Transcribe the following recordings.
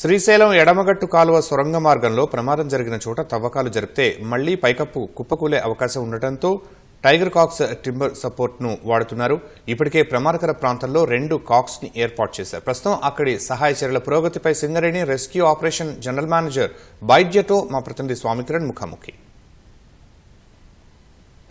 శ్రీశైలం ఎడమగట్టు కాలువ సొరంగ మార్గంలో ప్రమాదం జరిగిన చోట తవ్వకాలు జరిపితే మళ్ళీ పైకప్పు కుప్పకూలే అవకాశం ఉండటంతో టైగర్ కాక్స్ టింబర్ సపోర్ట్ను వాడుతున్నారు. ఇప్పటికే ప్రమాదకర ప్రాంతంలో రెండు కాక్స్ని ఏర్పాటు చేశారు. ప్రస్తుతం అక్కడి సహాయ చర్యల పురోగతిపై Singareni rescue operation general manager బైద్యతో మా ప్రతినిధి స్వామికిరణ్ ముఖాముఖి.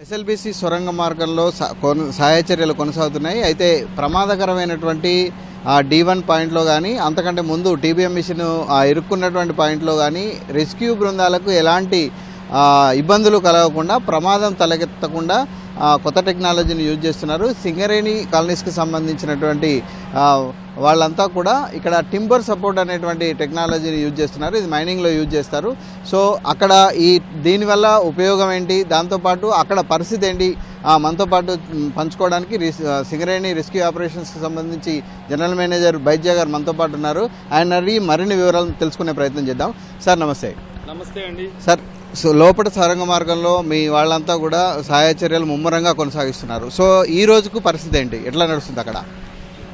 ఎస్ఎల్బిసి సొరంగ మార్గంలో కొన- సహాయ చర్యలు కొనసాగుతున్నాయి. అయితే ప్రమాదకరమైనటువంటి ఆ డి వన్ పాయింట్లో కానీ అంతకంటే ముందు టీబీఎం మిషన్ ఆ, ఇరుక్కున్నటువంటి పాయింట్లో కానీ రెస్క్యూ బృందాలకు ఎలాంటి ఇబ్బందులు కలగకుండా ప్రమాదం తలెత్తకుండా కొత్త టెక్నాలజీని యూజ్ చేస్తున్నారు. సింగరేణి కాలనీస్కి సంబంధించినటువంటి వాళ్ళంతా కూడా ఇక్కడ టింబర్ సపోర్ట్ అనేటువంటి టెక్నాలజీని యూజ్ చేస్తున్నారు. ఇది మైనింగ్లో యూజ్ చేస్తారు. సో అక్కడ ఈ దీనివల్ల ఉపయోగం ఏంటి? దాంతోపాటు అక్కడ పరిస్థితి ఏంటి? మనతో పాటు పంచుకోవడానికి సింగరేణి రెస్క్యూ ఆపరేషన్స్కి సంబంధించి జనరల్ మేనేజర్ బైద్య గారు మనతో పాటు ఉన్నారు. ఆయన మరిన్ని వివరాలు తెలుసుకునే ప్రయత్నం చేద్దాం. సార్ నమస్తే. నమస్తే అండి. సార్ సో లోపల సొరంగ మార్గంలో మీ వాళ్ళంతా కూడా సహాయ చర్యలు ముమ్మరంగా కొనసాగిస్తున్నారు. సో ఈ రోజుకు పరిస్థితి ఏంటి? ఎట్లా నడుస్తుంది అక్కడ?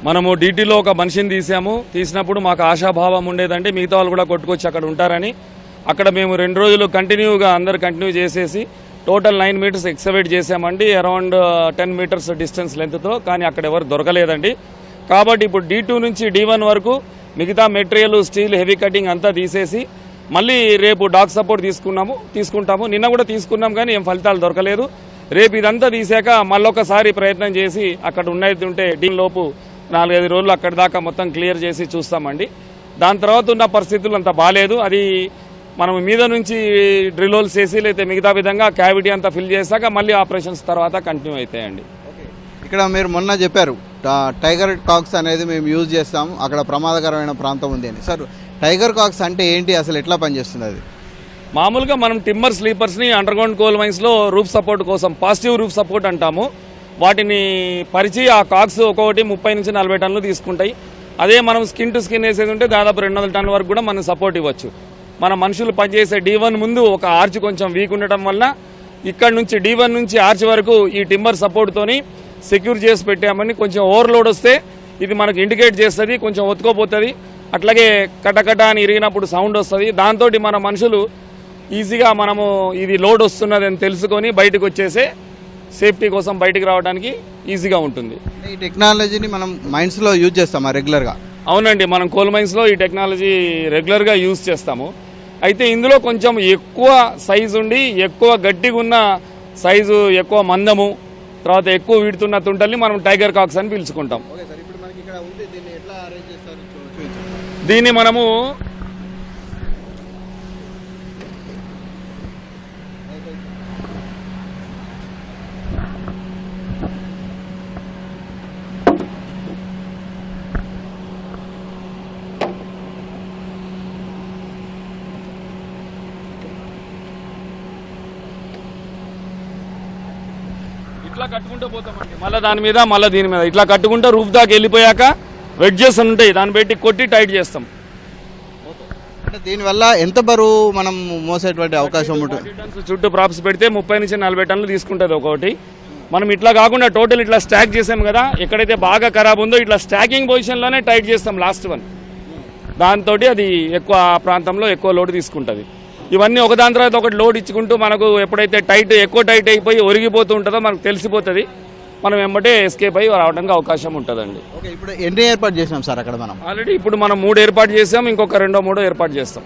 మనము డీటీలో ఒక మనిషిని తీసాము. తీసినప్పుడు మాకు ఆశాభావం ఉండేదంటే మిగతా వాళ్ళు కూడా కొట్టుకొచ్చి అక్కడ ఉంటారని. అక్కడ మేము రెండు రోజులు కంటిన్యూగా అందరు కంటిన్యూ చేసేసి టోటల్ నైన్ మీటర్స్ ఎక్సవేట్ చేసామండి అరౌండ్ టెన్ మీటర్స్ డిస్టెన్స్ లెంత్తో కానీ అక్కడ ఎవరు దొరకలేదండి. కాబట్టి ఇప్పుడు డీ టూ నుంచి డీ వన్ వరకు మిగతా మెటీరియల్ స్టీల్ హెవీ కటింగ్ అంతా తీసేసి మళ్ళీ రేపు డాక్ సపోర్ట్ తీసుకున్నాము తీసుకుంటాము. నిన్న కూడా తీసుకున్నాం కానీ ఏం ఫలితాలు దొరకలేదు. రేపు ఇదంతా తీసాక మళ్ళొకసారి ప్రయత్నం చేసి అక్కడ ఉన్నది ఉంటే డీన్ లోపు నాలుగైదు రోజులు అక్కడి దాకా మొత్తం క్లియర్ చేసి చూస్తామండి. దాని తర్వాత ఉన్న పరిస్థితులు అంత బాగాలేదు అది మనం మీద నుంచి డ్రిల్ హోల్స్ చేసి లేకపోతే మిగతా విధంగా క్యావిటీ అంతా ఫిల్ చేశాక మళ్ళీ ఆపరేషన్స్ తర్వాత కంటిన్యూ అవుతాయండి. ఇక్కడ మీరు మొన్న చెప్పారు టైగర్ టాక్స్ అనేది మేము యూజ్ చేస్తాం అక్కడ ప్రమాదకరమైన ప్రాంతం ఉంది అని. సార్ టైగర్ కాక్స్ అంటే ఏంటి? అసలు ఎట్లా పనిచేస్తుంది అది? మామూలుగా మనం టిమ్మర్ స్లీపర్స్ని అండర్గ్రౌండ్ కోల్ మైన్స్లో రూఫ్ సపోర్ట్ కోసం పాజిటివ్ రూఫ్ సపోర్ట్ అంటాము. వాటిని పరిచి ఆ కాక్స్ ఒక్కొక్కటి ముప్పై నుంచి నలభై టన్నులు తీసుకుంటాయి. అదే మనం స్కిన్ టు స్కిన్ వేసేది ఉంటే దాదాపు రెండు వందల టన్నుల వరకు కూడా మనం సపోర్ట్ ఇవ్వచ్చు. మన మనుషులు పనిచేసే డీ వన్ ముందు ఒక ఆర్చ్ కొంచెం వీక్ ఉండటం వల్ల ఇక్కడ నుంచి డి వన్ నుంచి ఆర్చ్ వరకు ఈ టిమ్మర్ సపోర్ట్తోని సెక్యూర్ చేసి పెట్టామని కొంచెం ఓవర్లోడ్ వస్తే ఇది మనకు ఇండికేట్ చేస్తుంది కొంచెం ఒత్తుకోపోతుంది. అట్లాగే కటకట అని ఇరిగినప్పుడు సౌండ్ వస్తుంది. దాంతో మన మనుషులు ఈజీగా మనము ఇది లోడ్ వస్తున్నది అని తెలుసుకొని బయటకు వచ్చేసే సేఫ్టీ కోసం బయటికి రావడానికి ఈజీగా ఉంటుంది. ఈ టెక్నాలజీని మనం మైండ్స్లో యూజ్ చేస్తామా రెగ్యులర్గా? అవునండి మనం కోల్ మైన్స్లో ఈ టెక్నాలజీ రెగ్యులర్గా యూజ్ చేస్తాము. అయితే ఇందులో కొంచెం ఎక్కువ సైజు ఉండి ఎక్కువ గట్టిగా ఉన్న సైజు ఎక్కువ మందము తర్వాత ఎక్కువ వీడుతున్న తుంటల్ని మనం టైగర్ కాక్స్ అని పిలుచుకుంటాం ఓకే సార్ ఇప్పుడు మనకి ఇక్కడ ఉంది దీన్ని ఎట్లా అరేంజ్ చేస్తారు దీన్ని మనము ఇట్లా కట్టుకుంటూ పోతామండి. మళ్ళీ దాని మీద మళ్ళీ దీని మీద. ఇట్లా కట్టుకుంటూ రూఫ్ దాకా వెళ్ళిపోయాక వెడ్జెస్ ఉంటాయి దాన్ని పెట్టి కొట్టి టైట్ చేస్తాం. అంటే దీనివల్ల ఎంత బరువు మనం మోసేటువంటి అవకాశం ఉంటుంది చుట్టూ ప్రాప్స్ పెడితే ముప్పై నుంచి నలభై టన్నులు తీసుకుంటుంది ఒక్కొక్కటి మనం ఇట్లా కాకుండా టోటల్ ఇట్లా స్టాక్ చేసాం కదా ఎక్కడైతే బాగా ఖరాబ్ ఉందో ఇట్లా స్టాకింగ్ పొజిషన్లోనే టైట్ చేస్తాం లాస్ట్ వన్ దాంతో అది ఎక్కువ ఆ ప్రాంతంలో ఎక్కువ లోడ్ తీసుకుంటుంది. ఇవన్నీ ఒకదాని తర్వాత ఒకటి లోడ్ ఇచ్చుకుంటూ మనకు ఎప్పుడైతే టైట్ ఎక్కువ టైట్ అయిపోయి ఒరిగిపోతూ ఉంటుందో మనకు తెలిసిపోతుంది. మనం వెంబటే ఎస్కేప్ అయ్యి రావడానికి అవకాశం ఉంటుందండి. ఇప్పుడు ఎన్ని ఏర్పాటు చేసినాం సార్ అక్కడ మనం? ఆల్రెడీ ఇప్పుడు మనం మూడు ఏర్పాటు చేసాం ఇంకొక రెండో మూడో ఏర్పాటు చేస్తాం.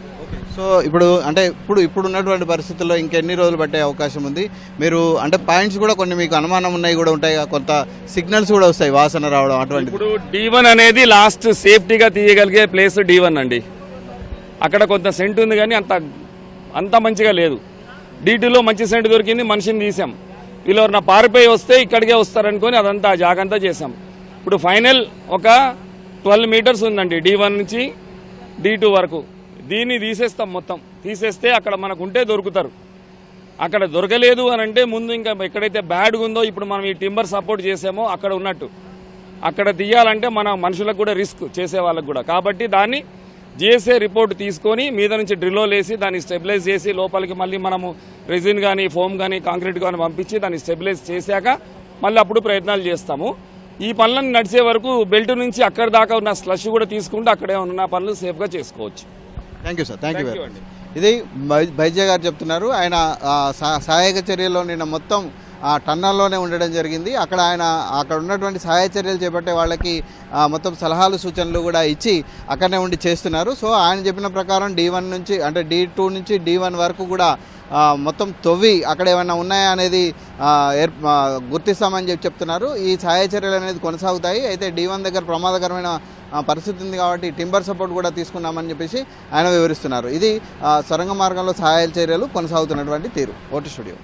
సో ఇప్పుడు అంటే ఇప్పుడు ఇప్పుడు ఉన్నటువంటి పరిస్థితుల్లో ఇంకెన్ని రోజులు పట్టే అవకాశం ఉంది? మీరు అంటే పాయింట్స్ కూడా కొన్ని మీకు అనుమానం ఉన్నాయి కూడా ఉంటాయి కొంత సిగ్నల్స్ కూడా వస్తాయి వాసన రావడం అటువంటిది. ఇప్పుడు డి వన్ అనేది లాస్ట్ సేఫ్టీగా తీయగలిగే ప్లేస్ డి వన్ అండి. అక్కడ కొంత సెంట్ ఉంది కానీ అంత అంత మంచిగా లేదు. డి టూలో మంచి సెంట్ దొరికింది మనిషిని తీసాం. వీళ్ళు ఎవరన్నా పారిపోయి వస్తే ఇక్కడికే వస్తారనుకొని అదంతా ఆ చేశాం. చేసాం ఇప్పుడు ఫైనల్ ఒక ట్వెల్వ్ మీటర్స్ ఉందండి డి వన్ నుంచి డి టూ వరకు. దీన్ని తీసేస్తాం మొత్తం. తీసేస్తే అక్కడ మనకు ఉంటే దొరుకుతారు. అక్కడ దొరకలేదు అని అంటే ముందు ఇంకా ఎక్కడైతే బ్యాడ్గా ఉందో ఇప్పుడు మనం ఈ టింబర్ సపోర్ట్ చేసామో అక్కడ ఉన్నట్టు. అక్కడ తీయాలంటే మన మనుషులకు కూడా రిస్క్ చేసే వాళ్ళకు కూడా. కాబట్టి దాన్ని జిఎస్ఏ రిపోర్ట్ తీసుకొని మీద నుంచి డ్రిల్లో వేసి దాన్ని స్టెబిలైజ్ చేసి లోపలికి మళ్ళీ మనము రెజిన్ కానీ ఫోమ్ కానీ కాంక్రీట్ కానీ పంపించి దాన్ని స్టెబిలైజ్ చేశాక మళ్ళీ అప్పుడు ప్రయత్నాలు చేస్తాము. ఈ పనులను నడిచే వరకు బెల్ట్ నుంచి అక్కడి దాకా ఉన్న స్లష్ కూడా తీసుకుంటూ అక్కడే ఉన్న పనులు సేఫ్గా చేసుకోవచ్చు. Thank you sir thank you ఇది బై- బైద్య గారు చెప్తున్నారు. ఆయన సహాయక చర్యల్లో నిన్న మొత్తం ఆ టన్నల్లోనే ఉండడం జరిగింది. అక్కడ ఆయన అక్కడ ఉన్నటువంటి సహాయ చర్యలు చేపట్టే వాళ్ళకి మొత్తం సలహాలు సూచనలు కూడా ఇచ్చి అక్కడనే ఉండి చేస్తున్నారు. సో ఆయన చెప్పిన ప్రకారం డి వన్ నుంచి అంటే డి టూ నుంచి డి వన్ వరకు కూడా మొత్తం తొవ్వి అక్కడ ఏమైనా ఉన్నాయా అనేది ఏర్- గుర్తిస్తామని చెప్పి చెప్తున్నారు. ఈ సహాయ చర్యలు అనేది కొనసాగుతాయి. అయితే డి వన్ దగ్గర ప్రమాదకరమైన పరిస్థితి ఉంది కాబట్టి టింబర్ సపోర్ట్ కూడా తీసుకున్నామని చెప్పేసి ఆయన వివరిస్తున్నారు. ఇది సొరంగ మార్గంలో సహాయ చర్యలు కొనసాగుతున్నటువంటి తీరు. Vote studio.